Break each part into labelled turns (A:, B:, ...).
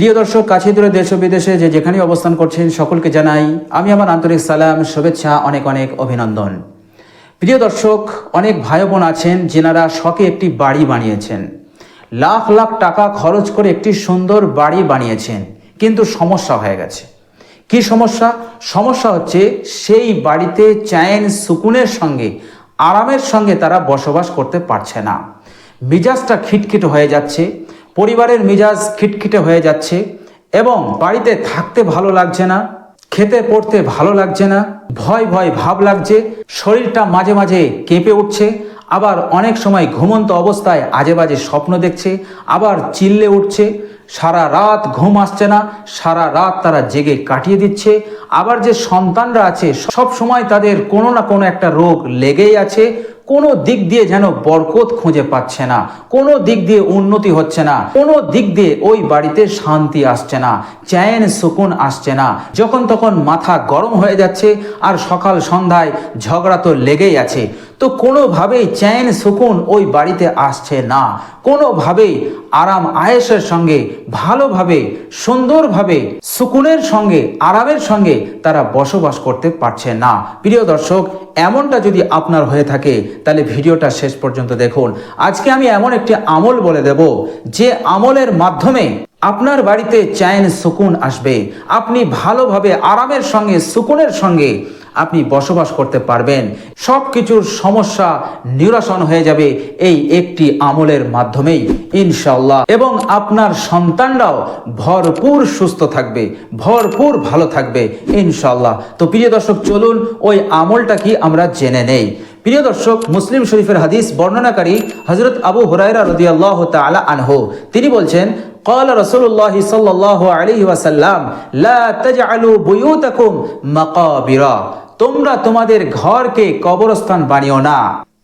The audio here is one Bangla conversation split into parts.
A: প্রিয় দর্শক কাছে দূরে দেশ বিদেশে যে যেখানে অবস্থান করছেন, সকলকে জানাই আমি আমার আন্তরিক সালাম, শুভেচ্ছা, অনেক অনেক অভিনন্দন। প্রিয় দর্শক, অনেক ভাই বোন আছেন যেনারা শখে একটি বাড়ি বানিয়েছেন। লাখ লাখ টাকা খরচ করে একটি সুন্দর বাড়ি বানিয়েছেন, কিন্তু সমস্যা হয়ে গেছে। কি সমস্যা? সমস্যা হচ্ছে সেই বাড়িতে চ্যান সুকুনের সঙ্গে, আরামের সঙ্গে তারা বসবাস করতে পারছে না। মিজাজটা খিটখিট হয়ে যাচ্ছে পরিবারের মিজাজ খিটখিটে হয়ে যাচ্ছে এবং বাড়িতে থাকতে ভালো লাগছে না, খেতে পড়তে ভালো লাগছে না, ভয় ভয় ভাব লাগছে, শরীরটা মাঝে মাঝে কেঁপে উঠছে, আবার অনেক সময় ঘুমন্ত অবস্থায় আজে বাজে স্বপ্ন দেখছে, আবার চিল্লে উঠছে, সারা রাত ঘুম আসছে না, সারা রাত তারা জেগে কাটিয়ে দিচ্ছে, আবার যে সন্তানরা আছে সব সময় তাদের কোনো না কোনো একটা রোগ লেগেই আছে কোনো দিক দিয়ে যেন বরকত খুঁজে পাচ্ছে না, কোনো দিক দিয়ে উন্নতি হচ্ছে না, কোনো দিক দিয়ে ওই বাড়িতে শান্তি আসছে না, চ্যান সুকুন আসছে না। যখন তখন মাথা গরম হয়ে যাচ্ছে আর সকাল সন্ধ্যায় ঝগড়া তো লেগেই আছে। তো কোনোভাবেই চ্যান সুকুন ওই বাড়িতে আসছে না। কোনোভাবেই আরাম আয়েসের সঙ্গে, ভালোভাবে, সুন্দরভাবে সুকুনের সঙ্গে, আরামের সঙ্গে তারা বসবাস করতে পারছে না। প্রিয় দর্শক, এমনটা যদি আপনার হয়ে থাকে, তাহলে ভিডিওটা শেষ পর্যন্ত দেখুন। আজকে আমি এমন একটি আমল বলে দেব, যে আমলের মাধ্যমে আপনার বাড়িতে চ্যান সুকুন আসবে। আপনি ভালোভাবে আরামের সঙ্গে, সুকুনের সঙ্গে আপনি বসবাস করতে পারবেন। সব কিছুর সমস্যা নিরসন হয়ে যাবে এই একটি আমলের মাধ্যমেই ইনশাল্লাহ এবং আপনার সন্তানরাও ভরপুর সুস্থ থাকবে, ভরপুর ভালো থাকবে ইনশাল্লাহ তো প্রিয় দর্শক, চলুন ওই আমলটা কি আমরা জেনে নেই। প্রিয় দর্শক, মুসলিম শরীফের হাদিস বর্ণনাকারী হজরত আবু হুরাইরা রদিয়াল্লাহ তালা আনহু, তিনি বলছেন قال رسول الله صلى الله عليه وسلم لا تجعلوا بيوتكم مقابر তোমরা তোমাদের ঘরকে কবরস্থান বানিও না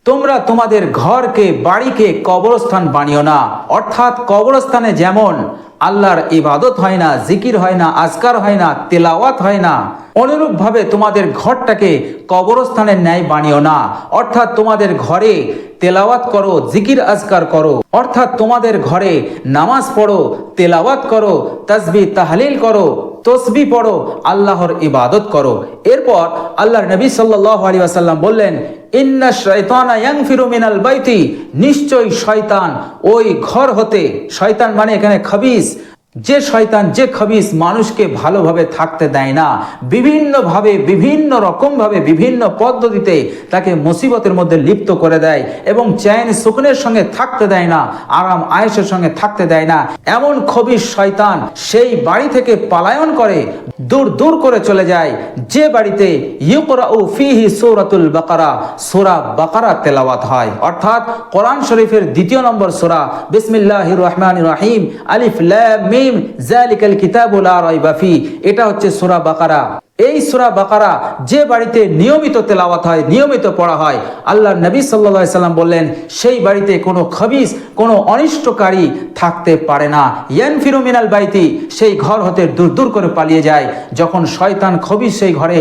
A: তোমরা তোমাদের ঘরকে বাড়িকে কবরস্থান বানিও না অর্থাৎ কবরস্থানে যেমন আল্লাহর ইবাদত হয় না, জিকির হয় না, আজকার হয় না, তেলাওয়াত হয় না। অনুরূপভাবে তোমাদের ঘরটাকে কবরস্থানের ন্যায় বানিও না। অর্থাৎ তোমাদের ঘরে তেলাওয়াত করো, জিকির আজকার করো। অর্থাৎ তোমাদের ঘরে নামাজ পড়ো, তেলাওয়াত করো তসবি তাহলিল করো। তসবি পড়ো, আল্লাহর ইবাদত করো। এরপর আল্লাহর নবী সাল্লাহ আলী আসাল্লাম বললেন, ইন্না শয়তানা ইয়াং ফিরুমিনাল বাইতি। নিশ্চয়ই শয়তান ওই ঘর হতে, শয়তান মানে এখানে খাবিস যে শয়তান, যে খবিস মানুষকে ভালোভাবে থাকতে দেয় না, বিভিন্নভাবে, বিভিন্ন রকমভাবে, বিভিন্ন পদ্ধতিতে তাকে মুসিবতের মধ্যে লিপ্ত করে দেয় এবং চ্যান সুকনের সঙ্গে থাকতে দেয় না, আরাম আয়েসের সঙ্গে থাকতে দেয় না। এমন খবিস শয়তান সেই বাড়ি থেকে পালায়ন করে, দূর দূর করে চলে যায়। যে বাড়িতে ইউকরা ও ফিহি সৌরাতুল বাকারা, সোরা বাকারা তেলাওয়াত হয়। অর্থাৎ কোরআন শরীফের দ্বিতীয় নম্বর সোরা বিসমিল্লাহ রহমান রাহিম, আলিফ ল্যাম মিম জালিকাল কিতাবুল রাইবা ফি, এটা হচ্ছে সূরা বাকারা। এই সূরা বাকারা যে বাড়িতে নিয়মিত তেলাওয়াত হয়, নিয়মিত পড়া হয় আল্লাহ নবী সাল্লাল্লাহু সাল্লাম বললেন, সেই বাড়িতে কোনো খবিস, কোনো অনিষ্টকারী থাকতে পারে না। ইয়ানফিরু মিনাল বাইতি, সেই ঘর হতে দূর দূর করে পালিয়ে যায়। যখন শয়তান খবিস সেই ঘরে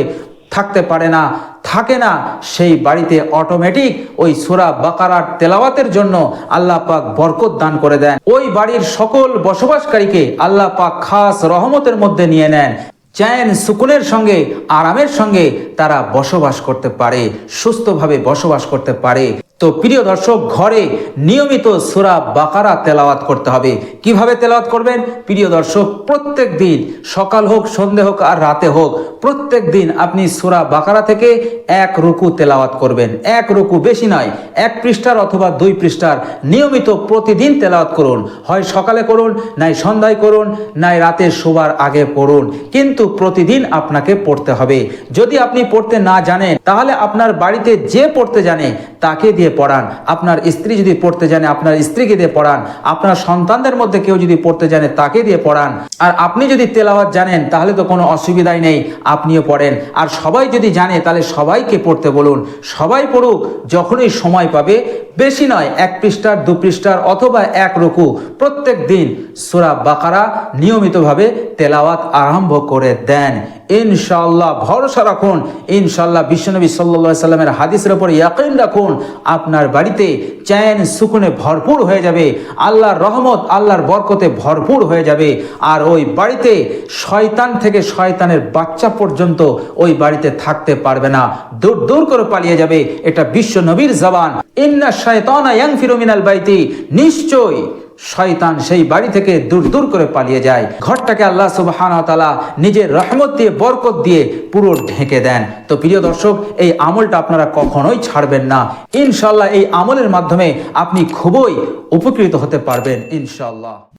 A: থাকতে পারে না, থাকে না, সেই বাড়িতে অটোমেটিক ওই সুরা বাকারার তেলাওয়াতের জন্য আল্লাহ পাক বরকত দান করে দেন। ওই বাড়ির সকল বসবাসকারীকে আল্লাহ পাক খাস রহমতের মধ্যে নিয়ে নেন। চ্যান সুকুনের সঙ্গে, আরামের সঙ্গে তারা বসবাস করতে পারে, সুস্থভাবে বসবাস করতে পারে। তো প্রিয় দর্শক, ঘরে নিয়মিত সুরা বাকারা তেলাওয়াত করতে হবে। কীভাবে তেলাওয়াত করবেন? প্রিয় দর্শক, প্রত্যেক দিন সকাল হোক, সন্ধে হোক আর রাতে হোক, প্রত্যেক দিন আপনি সুরা বাকারা থেকে এক রুকু তেলাওয়াত করবেন। এক রুকু বেশি নয়, এক পৃষ্ঠার অথবা দুই পৃষ্ঠার নিয়মিত প্রতিদিন তেলাওয়াত করুন। হয় সকালে করুন, নাই সন্ধ্যায় করুন, নাই রাতে শোবার আগে পড়ুন। কিন্তু প্রতিদিন আপনাকে পড়তে হবে। যদি আপনি পড়তে না জানেন, তাহলে আপনার বাড়িতে যে পড়তে জানে, তাকে দিয়ে পড়ান। আপনার স্ত্রী যদি পড়তে জানে, আপনার স্ত্রীকে দিয়ে পড়ান। আপনার সন্তানদের মধ্যে কেউ যদি পড়তে জানে, তাকে দিয়ে পড়ান। আর আপনি যদি তেলাওয়াত জানেন, তাহলে তো কোনো অসুবিধাই নেই, আপনিও পড়েন। আর সবাই যদি জানে, তাহলে সবাইকে পড়তে বলুন। সবাই পড়ুক, যখনই সময় পাবে। বেশি নয়, এক পৃষ্ঠার, দু পৃষ্ঠার অথবা এক রুকু। প্রত্যেক দিন সুরা বাকারা নিয়মিতভাবে তেলাওয়াত আরম্ভ করে দেন। ইনশাল্লাহ ভরসা রাখুন। ইনশাল্লাহ বিশ্বনবী সাল্লা সাল্লামের হাদিসের উপর ইয়াকিন রাখুন। আপনার বাড়িতে চ্যান সুকুনে ভরপুর হয়ে যাবে। আল্লাহর রহমত, আল্লাহর বরকতে ভরপুর হয়ে যাবে। আর ওই বাড়িতে শয়তান থেকে শয়তানের বাচ্চা পর্যন্ত ওই বাড়িতে থাকতে পারবে না। দূর দূর করে পালিয়ে যাবে। এটা বিশ্ব নবীর জবান। ইন্না শয়তানা ইয়ানফিরু মিনাল বাইতি। নিশ্চয় শয়তান সেই বাড়ি থেকে দূর দূর করে পালিয়ে যায়। ঘরটাকে আল্লাহ সুবহানাহু ওয়া নিজের রহমত দিয়ে, বরকত দিয়ে পুরো ঢেকে দেন। তো প্রিয় দর্শক, এই আমলটা আপনারা কখনোই ছাড়বেন না। ইনশাল্লাহ এই আমলের মাধ্যমে আপনি খুবই উপকৃত হতে পারবেন ইনশাল্লাহ